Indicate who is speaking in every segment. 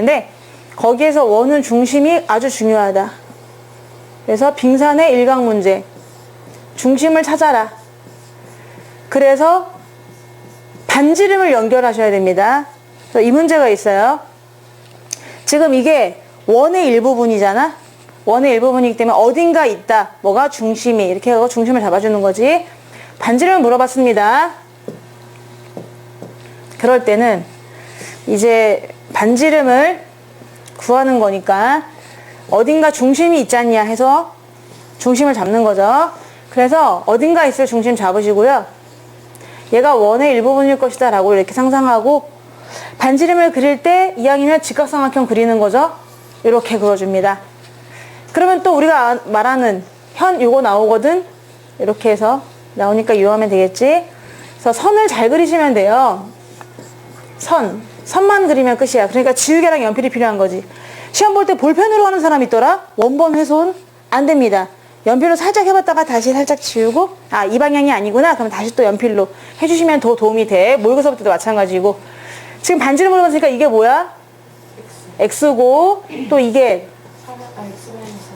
Speaker 1: 근데 거기에서 원은 중심이 아주 중요하다. 그래서 빙산의 일강 문제. 중심을 찾아라. 그래서 반지름을 연결하셔야 됩니다. 이 문제가 있어요. 지금 이게 원의 일부분이잖아. 원의 일부분이기 때문에 어딘가 있다. 뭐가 중심이 이렇게 하고 중심을 잡아주는 거지. 반지름을 물어봤습니다. 그럴 때는 이제 반지름을 구하는 거니까 어딘가 중심이 있지 않냐 해서 중심을 잡는 거죠. 그래서 어딘가 있을 중심 잡으시고요. 얘가 원의 일부분일 것이다 라고 이렇게 상상하고 반지름을 그릴 때 이왕이면 직각삼각형 그리는 거죠. 이렇게 그려줍니다. 그러면 또 우리가 아- 말하는 현 요거 나오거든. 이렇게 해서 나오니까 이용하면 되겠지. 그래서 선을 잘 그리시면 돼요. 선. 선만 그리면 끝이야. 그러니까 지우개랑 연필이 필요한 거지. 시험 볼 때 볼펜으로 하는 사람 있더라? 원본 훼손? 안 됩니다. 연필로 살짝 해봤다가 다시 살짝 지우고, 아, 이 방향이 아니구나? 그럼 다시 또 연필로 해주시면 더 도움이 돼. 모의고사부터도 마찬가지고. 지금 반지름 물어봤으니까 이게 뭐야? X고, 또 이게,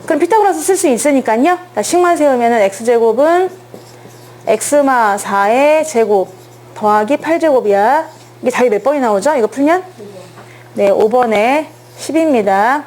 Speaker 1: 그럼 피타고라스 쓸 수 있으니까요. 자, 식만 세우면은 X제곱은 X마 4의 제곱 더하기 8제곱이야. 이게 답이 몇 번이 나오죠? 이거 풀면? 네, 5번에 10입니다.